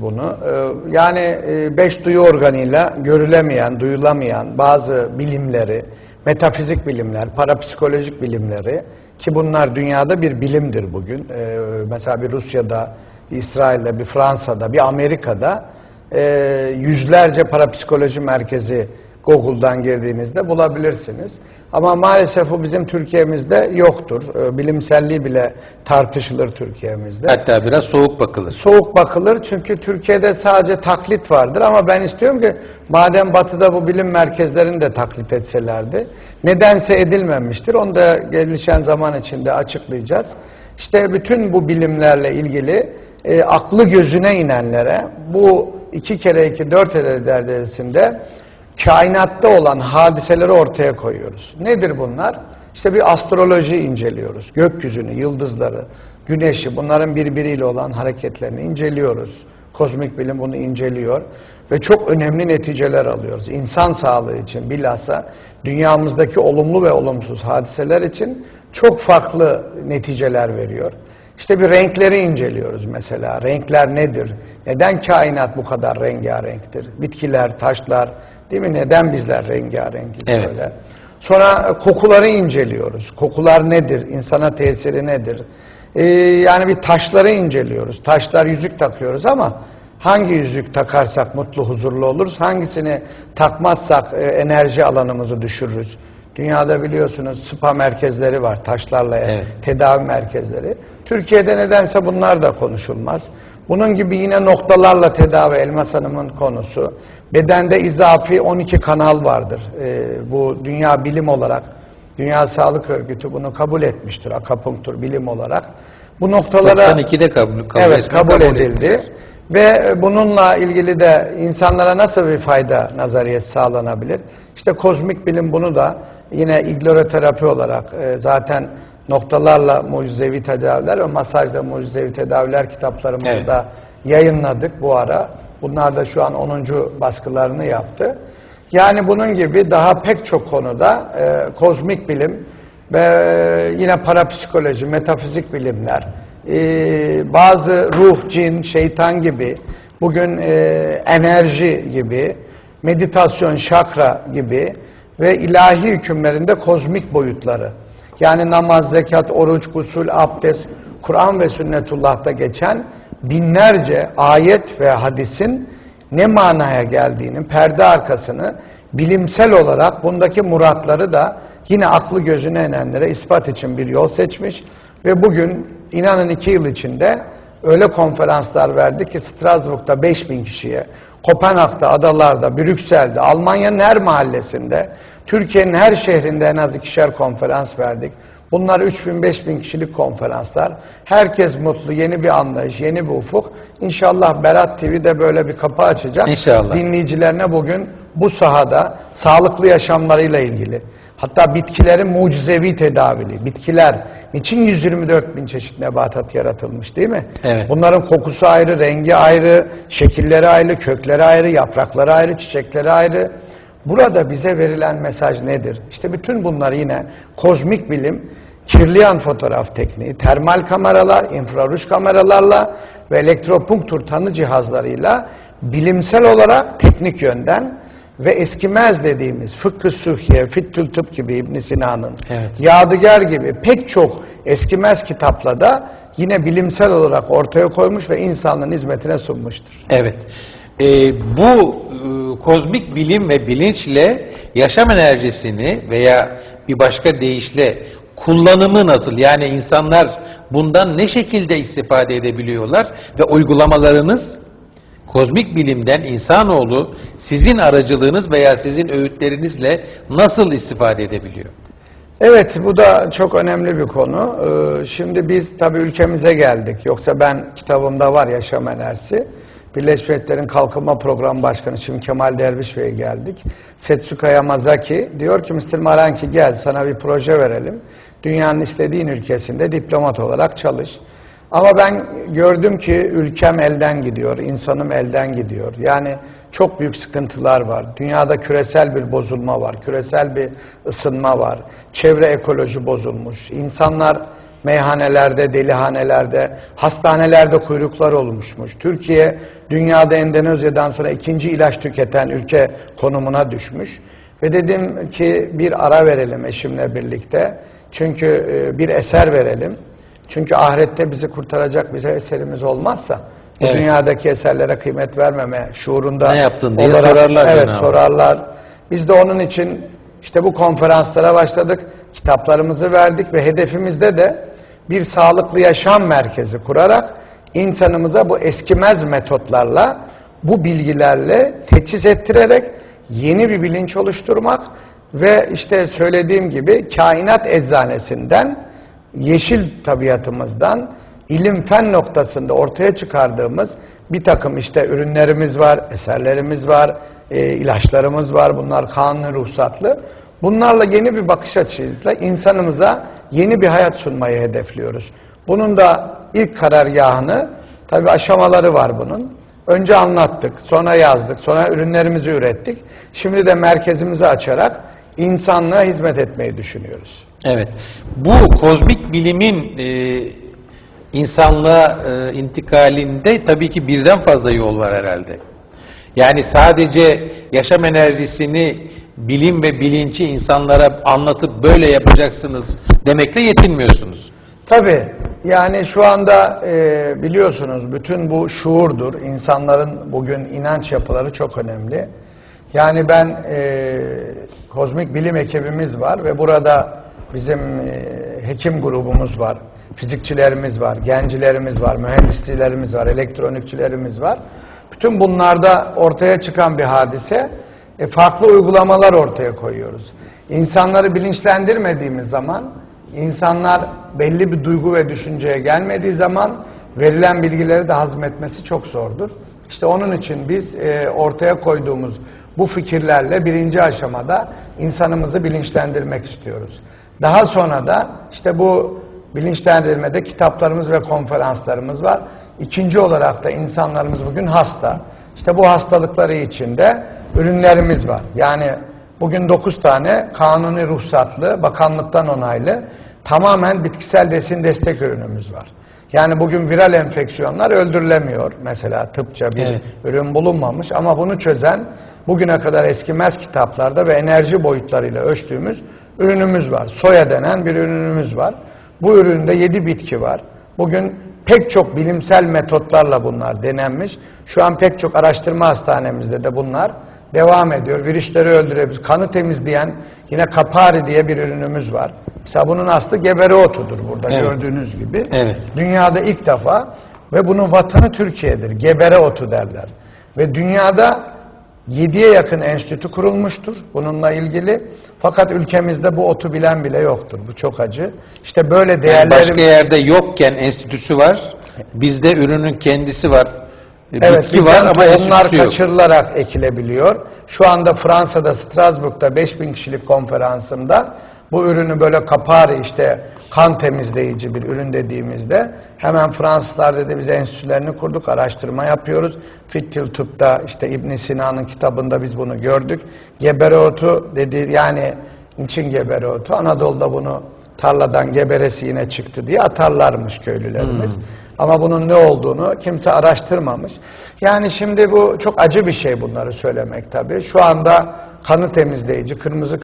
bunu. Ee, Yani e, beş duyu organıyla görülemeyen, duyulamayan bazı bilimleri, metafizik bilimler, parapsikolojik bilimleri ki bunlar dünyada bir bilimdir bugün. Ee, Mesela bir Rusya'da, bir İsrail'de, bir Fransa'da, bir Amerika'da e, yüzlerce parapsikoloji merkezi Google'dan girdiğinizde bulabilirsiniz. Ama maalesef bu bizim Türkiye'mizde yoktur. Ee, Bilimselliği bile tartışılır Türkiye'mizde. Hatta biraz soğuk bakılır. Soğuk bakılır çünkü Türkiye'de sadece taklit vardır ama ben istiyorum ki madem batıda bu bilim merkezlerini de taklit etselerdi nedense edilmemiştir onu da gelişen zaman içinde açıklayacağız. İşte bütün bu bilimlerle ilgili e, aklı gözüne inenlere bu iki kere iki dört eder derdesinde kainatta olan hadiseleri ortaya koyuyoruz. Nedir bunlar? İşte bir astroloji inceliyoruz. Gökyüzünü, yıldızları, güneşi, bunların birbiriyle olan hareketlerini inceliyoruz. Kozmik bilim bunu inceliyor ve çok önemli neticeler alıyoruz. İnsan sağlığı için bilhassa dünyamızdaki olumlu ve olumsuz hadiseler için çok farklı neticeler veriyor. İşte bir renkleri inceliyoruz mesela. Renkler nedir? Neden kainat bu kadar rengarenktir? Bitkiler, taşlar, değil mi? Neden bizler rengarenkiz Evet. böyle? Sonra e, kokuları inceliyoruz. Kokular nedir? İnsana tesiri nedir? Ee, yani bir taşları inceliyoruz. Taşlar yüzük takıyoruz ama hangi yüzük takarsak mutlu, huzurlu oluruz? Hangisini takmazsak e, enerji alanımızı düşürürüz? Dünyada biliyorsunuz spa merkezleri var, taşlarla Evet. tedavi merkezleri. Türkiye'de nedense bunlar da konuşulmaz. Bunun gibi yine noktalarla tedavi Elmas Hanım'ın konusu. Bedende izafi 12 kanal vardır. Ee, bu dünya bilim olarak, Dünya Sağlık Örgütü bunu kabul etmiştir. Akapunktur bilim olarak. Bu noktalara 92'de kabul, kabul evet kabul, kabul edildi. ettiler. Ve bununla ilgili de insanlara nasıl bir fayda nazariyet sağlanabilir? İşte kozmik bilim bunu da yine igloroterapi olarak e, zaten noktalarla mucizevi tedaviler ve masajla mucizevi tedaviler kitaplarımızı Evet. yayınladık bu ara. Bunlar da şu an 10. baskılarını yaptı. Yani bunun gibi daha pek çok konuda e, kozmik bilim ve yine parapsikoloji, metafizik bilimler, e, bazı ruh, cin, şeytan gibi, bugün e, enerji gibi, meditasyon, şakra gibi ve ilahi hükümlerinde kozmik boyutları. Yani namaz, zekat, oruç, gusül, abdest, Kur'an ve sünnetullah'ta geçen binlerce ayet ve hadisin ne manaya geldiğini, perde arkasını bilimsel olarak bundaki muratları da yine aklı gözüne inenlere ispat için bir yol seçmiş ve bugün inanın iki yıl içinde öyle konferanslar verdik ki Strasbourg'da 5000 kişiye, Kopenhag'da, adalarda, Brüksel'de, Almanya'nın her mahallesinde, Türkiye'nin her şehrinde en az ikişer konferans verdik. Bunlar 3000-5000 kişilik konferanslar. Herkes mutlu, yeni bir anlayış, yeni bir ufuk. İnşallah Berat TV de böyle bir kapı açacak. İnşallah. Dinleyicilerine bugün bu sahada sağlıklı yaşamlarıyla ilgili, hatta bitkilerin mucizevi tedavili, bitkiler, niçin 124 bin çeşit nebatat yaratılmış değil mi? Evet. Bunların kokusu ayrı, rengi ayrı, şekilleri ayrı, kökleri ayrı, yaprakları ayrı, çiçekleri ayrı. Burada bize verilen mesaj nedir? İşte bütün bunlar yine kozmik bilim, kirliyan fotoğraf tekniği, termal kameralar, infraruj kameralarla ve elektropunktur tanı cihazlarıyla bilimsel olarak teknik yönden ve eskimez dediğimiz Fıkkı Sühye, Fittül Tıp gibi İbn Sina'nın, Evet. Yadıgar gibi pek çok eskimez kitapla da yine bilimsel olarak ortaya koymuş ve insanlığın hizmetine sunmuştur. Evet. Ee, bu e, kozmik bilim ve bilinçle yaşam enerjisini veya bir başka deyişle kullanımı nasıl? Yani insanlar bundan ne şekilde istifade edebiliyorlar ve uygulamalarınız kozmik bilimden insanoğlu sizin aracılığınız veya sizin öğütlerinizle nasıl istifade edebiliyor? Evet, bu da çok önemli bir konu. Ee, Şimdi biz tabii ülkemize geldik. Yoksa ben kitabımda var Yaşam Enerjisi. Birleşmiş Milletler'in Kalkınma Programı Başkanı şimdi Kemal Derviş Bey'e geldik. Setsuka Yamazaki diyor ki Mr. Maranki gel sana bir proje verelim. Dünyanın istediğin ülkesinde diplomat olarak çalış. Ama ben gördüm ki ülkem elden gidiyor, insanım elden gidiyor. Yani çok büyük sıkıntılar var. Dünyada küresel bir bozulma var, küresel bir ısınma var. Çevre ekoloji bozulmuş. İnsanlar meyhanelerde, delihanelerde, hastanelerde kuyruklar olmuşmuş. Türkiye dünyada Endonezya'dan sonra ikinci ilaç tüketen ülke konumuna düşmüş. Ve dedim ki bir ara verelim eşimle birlikte. Çünkü e, bir eser verelim. Çünkü ahirette bizi kurtaracak bize eserimiz olmazsa bu Evet. dünyadaki eserlere kıymet vermeme şuurunda Ne yaptın diye sorarlar Evet Cenab-ı sorarlar. Biz de onun için işte bu konferanslara başladık. Kitaplarımızı verdik ve hedefimizde de bir sağlıklı yaşam merkezi kurarak insanımıza bu eskimez metotlarla bu bilgilerle teçhiz ettirerek yeni bir bilinç oluşturmak ve işte söylediğim gibi kainat eczanesinden yeşil tabiatımızdan ilim fen noktasında ortaya çıkardığımız bir takım işte ürünlerimiz var, eserlerimiz var, e, ilaçlarımız var. Bunlar kanuni ruhsatlı. Bunlarla yeni bir bakış açısıyla insanımıza yeni bir hayat sunmayı hedefliyoruz. Bunun da ilk karargahını tabii aşamaları var bunun. Önce anlattık, sonra yazdık, sonra ürünlerimizi ürettik. Şimdi de merkezimizi açarak insanlığa hizmet etmeyi düşünüyoruz. Evet. Bu kozmik bilimin e, insanlığa e, intikalinde tabii ki birden fazla yol var herhalde. Yani sadece yaşam enerjisini bilim ve bilinci insanlara anlatıp böyle yapacaksınız demekle yetinmiyorsunuz. Tabii yani şu anda e, biliyorsunuz bütün bu şuurdur. İnsanların bugün inanç yapıları çok önemli. Yani ben e, kozmik bilim ekibimiz var ve burada bizim e, hekim grubumuz var, fizikçilerimiz var, gencilerimiz var, mühendislerimiz var, elektronikçilerimiz var. Bütün bunlarda ortaya çıkan bir hadise e, farklı uygulamalar ortaya koyuyoruz. İnsanları bilinçlendirmediğimiz zaman İnsanlar belli bir duygu ve düşünceye gelmediği zaman verilen bilgileri de hazmetmesi çok zordur. İşte onun için biz e, ortaya koyduğumuz bu fikirlerle birinci aşamada insanımızı bilinçlendirmek istiyoruz. Daha sonra da işte bu bilinçlendirmede kitaplarımız ve konferanslarımız var. İkinci olarak da insanlarımız bugün hasta. İşte bu hastalıkları içinde ürünlerimiz var. Yani Bugün 9 tane kanuni ruhsatlı, bakanlıktan onaylı tamamen bitkisel besin destek ürünümüz var. Yani bugün viral enfeksiyonlar öldürülemiyor. Mesela tıpça bir Evet. ürün bulunmamış ama bunu çözen bugüne kadar eskimez kitaplarda ve enerji boyutlarıyla ölçtüğümüz ürünümüz var. Soya denen bir ürünümüz var. Bu üründe 7 bitki var. Bugün pek çok bilimsel metotlarla bunlar denenmiş. Şu an pek çok araştırma hastanemizde de bunlar devam ediyor. Virüsleri öldürebilir. Kanı temizleyen yine kapari diye bir ürünümüz var. Mesela bunun aslı gebere otudur burada Evet. gördüğünüz gibi. Evet. Dünyada ilk defa ve bunun vatanı Türkiye'dir. Gebere otu derler. Ve dünyada 7'ye yakın enstitü kurulmuştur bununla ilgili. Fakat ülkemizde bu otu bilen bile yoktur. Bu çok acı. İşte böyle Yani değerlerim... başka yerde yokken enstitüsü var. Bizde ürünün kendisi var. E, Evet, Bitki var ama tohumlar enstitüsü yok. kaçırılarak ekilebiliyor. Şu anda Fransa'da Strasbourg'da 5000 kişilik konferansımda bu ürünü böyle kapari işte kan temizleyici bir ürün dediğimizde hemen Fransızlar dedi biz enstitülerini kurduk, araştırma yapıyoruz. Fittil Tıp'ta işte İbn Sina'nın kitabında biz bunu gördük. Gebere otu dedi yani niçin gebere otu? Anadolu'da bunu tarladan geberesi yine çıktı diye atarlarmış köylülerimiz. Ama bunun ne olduğunu kimse araştırmamış. Yani şimdi bu çok acı bir şey bunları söylemek tabii. Şu anda kanı temizleyici, kırmızı